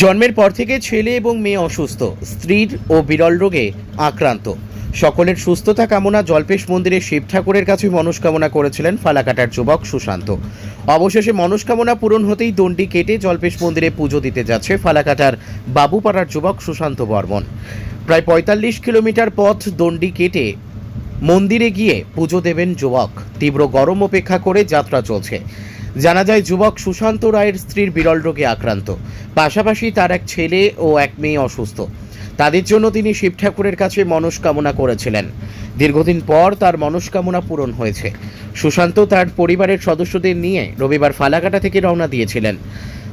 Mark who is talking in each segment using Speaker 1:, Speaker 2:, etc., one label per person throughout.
Speaker 1: জন্মের পর থেকে ছেলে এবং মেয়ে অসুস্থ, স্ত্রীর ও বিরল রোগে আক্রান্ত। সকলের সুস্থতা কামনা জল্পেশ মন্দিরে শিব ঠাকুরের কাছে মনস্কামনা করেছিলেন ফালাকাটার যুবক সুশান্ত। অবশেষে মনস্কামনা পূরণ হতেই দণ্ডি কেটে জল্পেশ মন্দিরে পুজো দিতে যাচ্ছে ফালাকাটার বাবুপাড়ার যুবক সুশান্ত বর্মন। প্রায় পঁয়তাল্লিশ কিলোমিটার পথ দণ্ডি কেটে মন্দিরে গিয়ে পুজো দেবেন যুবক। তীব্র গরম উপেক্ষা করে যাত্রা চলছে। জানা যায়, যুবক সুশান্ত রায়ের স্ত্রীর বিরল রোগে আক্রান্ত। পাশাপাশি তার এক ছেলে ও এক মেয়ে অসুস্থ। তাদের জন্য তিনি শিব ঠাকুরের কাছে মনস্কামনা করেছিলেন। দীর্ঘদিন পর তার মনস্কামনা পূরণ হয়েছে। সুশান্ত তার পরিবারের সদস্যদের নিয়ে রবিবার ফালাকাটা থেকে রওনা দিয়েছিলেন।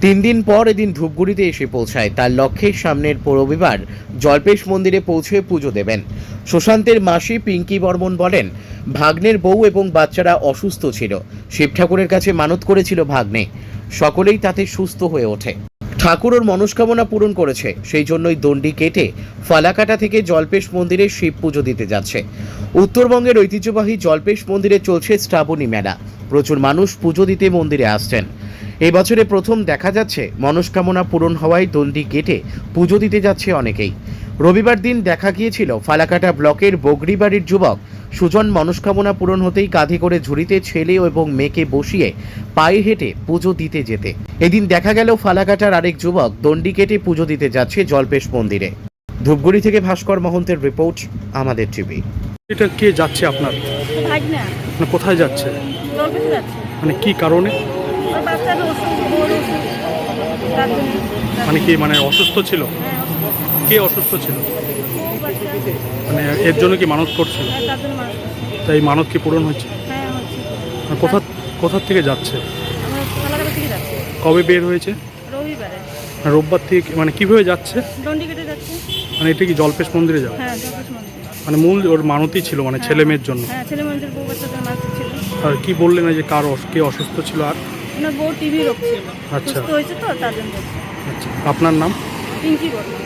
Speaker 1: তিন দিন পর এদিন ধূপগুড়িতে এসে পৌঁছায়। তার লক্ষ্যে সামনের রবিবার জল্পেশ মন্দিরে পৌঁছে পুজো দেবেন। সুশান্তের মাসি পিঙ্কি বর্মন বলেন ভাগ্নের বউ এবং বাচ্চারা অসুস্থ ছিল। শিব ঠাকুরের কাছে মানত করেছিল ভাগ্নে। সকলেই তাতে সুস্থ হয়ে ওঠে। ঠাকুর ওর মনস্কামনা পূরণ করেছে। সেই জন্যই দণ্ডি কেটে ফালাকাটা থেকে জল্পেশ মন্দিরে শিব পুজো দিতে যাচ্ছে। উত্তরবঙ্গের ঐতিহ্যবাহী জল্পেশ মন্দিরে চলছে শ্রাবণী মেলা। প্রচুর মানুষ পুজো দিতে মন্দিরে আসছেন। এই বছরে প্রথম দেখা যাচ্ছে। মনস্কামনা পূরণ হওয়ায় দণ্ডি কেটে পুজো দিতে যাচ্ছে অনেকেই। রবিবার দিন দেখা গিয়েছিল ফালাকাটা ব্লকের বগরিবাড়ির যুবক। সুজন মনস্কামনা পূরণ হতেই কাঁধে করে ঝুড়িতে ছেলে এবং মেয়েকে বসিয়ে পায়ে হেঁটে পুজো দিতে যেতে। এদিন দেখা গেল ফালাকাটার আরেক যুবক দণ্ডি কেটে পুজো দিতে যাচ্ছে জল্পেশ মন্দিরে। ধূপগুড়ি থেকে ভাস্কর মহন্তের রিপোর্ট আমাদের টিভি।
Speaker 2: এটা কে যাচ্ছে আপনার? মানে কোথায় যাচ্ছে? মানে কি কারণে? মানে কি মানে অসুস্থ ছিল?
Speaker 3: হ্যাঁ
Speaker 2: কে অসুস্থ ছিল? মানে এর জন্য কি মানত করছিল?
Speaker 3: হ্যাঁ।
Speaker 2: তাই মানত কি পূরণ হয়েছে?
Speaker 3: হ্যাঁ হচ্ছে।
Speaker 2: কোথা কোথার থেকে যাচ্ছে? কবে বের হয়েছে?
Speaker 3: রবিবারে।
Speaker 2: রোববার থেকে মানে কীভাবে যাচ্ছে? মানে এটা কি জল্পেশ মন্দিরে যাবে
Speaker 3: হ্যাঁ
Speaker 2: মানে মূল ওর মানতই ছিল মানে ছেলে মেয়ের জন্য। আর কি বললেন যে কার কে অসুস্থ ছিল আর? আচ্ছা। আচ্ছা। আপনার নাম?
Speaker 3: পিঙ্কি বর্মন